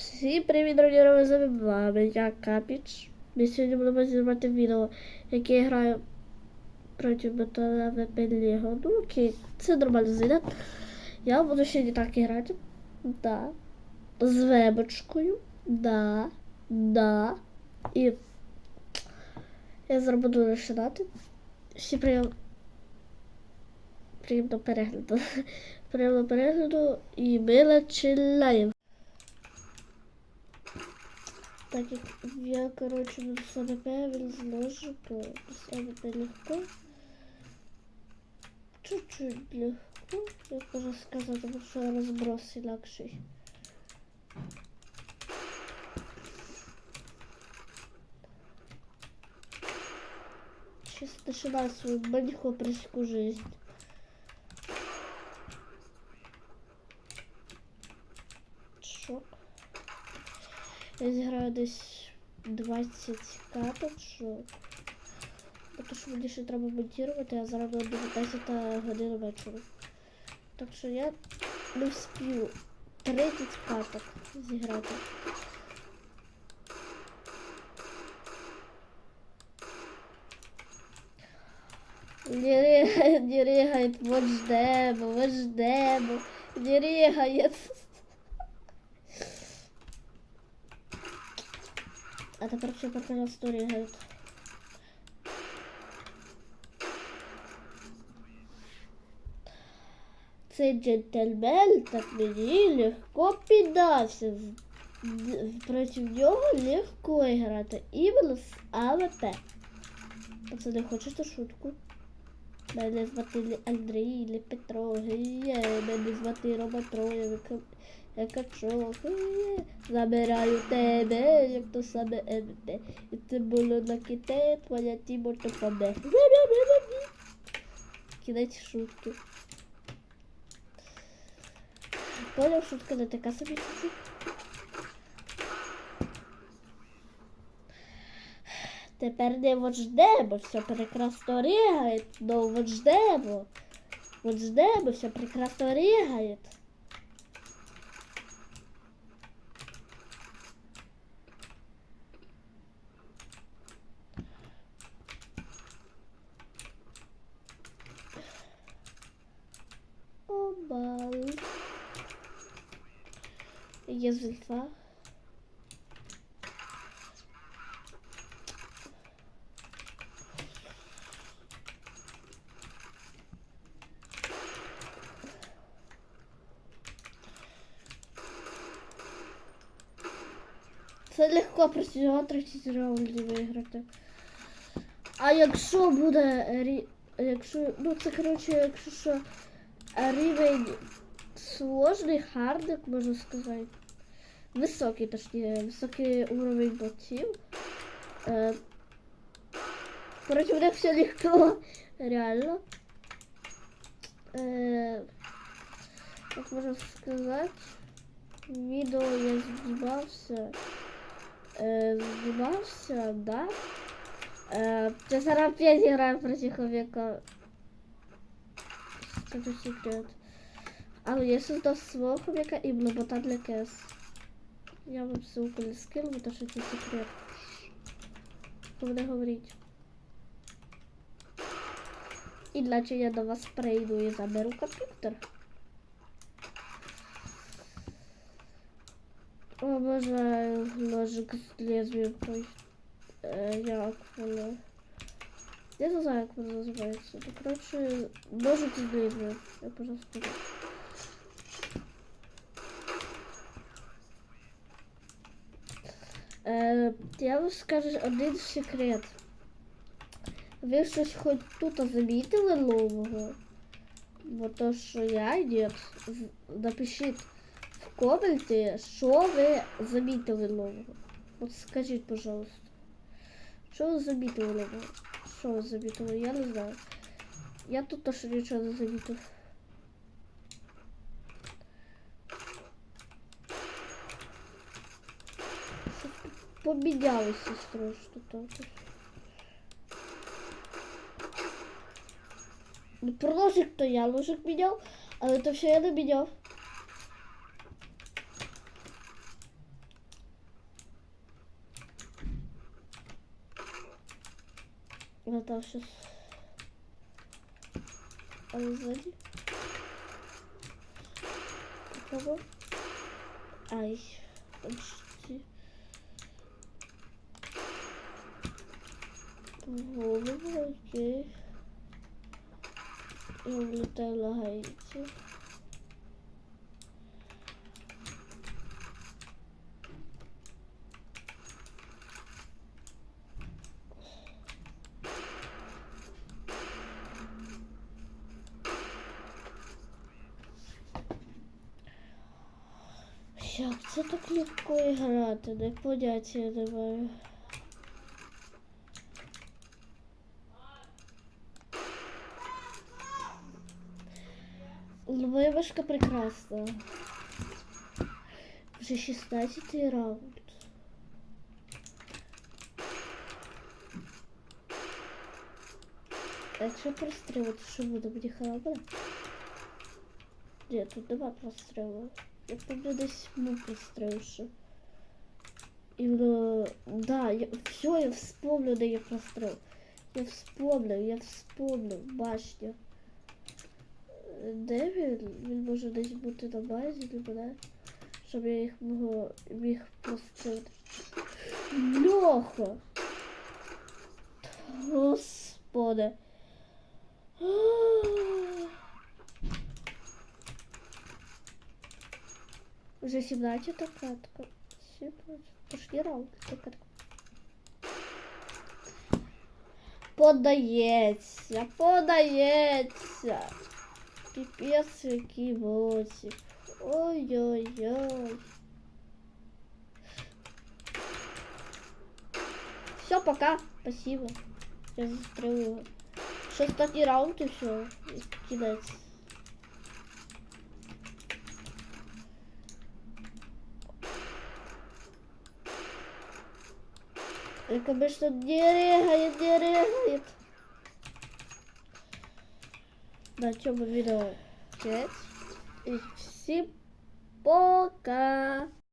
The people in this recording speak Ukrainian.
Всім привіт, дорогі з вами я Капіч. Ми сьогодні будемо знімати відео, яке я граю проти Батона Лего. Ну окей, це нормально зайде. Я буду сьогодні так грати. Да. З вебочкою. Да. Да. І я зараз буду починати. Всі приєм... приємно перегляду. Приємно перегляду і ми починаємо. Так як я, короче, буду саме певен зложу, то легко. Чуть-чуть легко, як можна сказати, тому що розброс інакший. Сейчас начинаю свою манихоприческую жизнь. Шок. Я зіграю десь 20 каточок. Тому що мені ще треба монтувати, а зараз буде 10 година вечора. Так що я не вспію 30 каток зіграти. Не ригает, не ригает, вот ждемо, вот ждемо, не ригает. А все поки на сторі гають. Цей джентльмен так мені легко піддався. Проти нього легко грати. Іменно з АВП. Пацани, хочете шутку? Мене звати Андрій, Петро, мене звати Рома Троє, я качок, геє. Забираю тебе, як то саме МТ. І це було на ките, твоя тімо то помер. Кінець шутки. Поняв, шутка не така собі. Тепер не вот ждемо, все прекрасно рігає, но вот ждемо. Вот ждемо, все прекрасно рігає. Зульфа. Це легко просто його 30 раундів виграти. А якщо буде якщо. Ну це коротше, якщо що рівень сложний, хардик, можна сказати. Високий, точніше, високий уровень ботів. Е, Проти них все легко, реально. Е, як можна сказати, відео я знімався. Е, знімався, да. Е, я зараз опять граю проти хомяка. Это секрет. А я создал своего хомяка и блобота для КС. Я вам ссылку не скину, потому что это секрет. Що буде говорить. Іначе я до вас прийду і заберу комп'ютер. Обожаю ножик з лезвием. Е, як воно. Я не знаю, як воно називається. Ну, коротше, ножик з лезвием. Я пожалуйста. Я вам скажу один секрет. Ви щось хоч тут замітили нового? Бо то, що я ні. Напишіть в коменті, що ви замітили нового. От скажіть, пожалуйста. Що ви замітили нового? Що ви замітили? Я не знаю. Я тут теж нічого не замітив. победялась сестрой что-то. Ну, про ложик-то я ложик менял, а это все я менял. Ну, это сейчас... А сзади? Кого? Ай, он Голову, окей. И улетай лагаете. Як це так легко грати? Не поняття не маю. Вивашка прекрасна. Вже 16 раунд. А якщо прострілити, що буде? Мені хана Ні, тут нема прострілу. Я помню десь був простріл ще. І воно... Да, я... все, я вспомнив, де я простріл. Я вспомнив, я вспомнив, башня. Де він? Він може десь бути на базі, либо не? Щоб я їх могла, міг прострілити. Льоха! Господи. Уже 17 катка. 17. Пошли раунд. Катка. Подається, подається. Пипец, какие волосы. Ой-ой-ой. Все, пока. Спасибо. Я застрелю его. Шестатый раунд и все. Кидать. Только бы что дерегает, дерегает. На чем видео конец. И всем пока.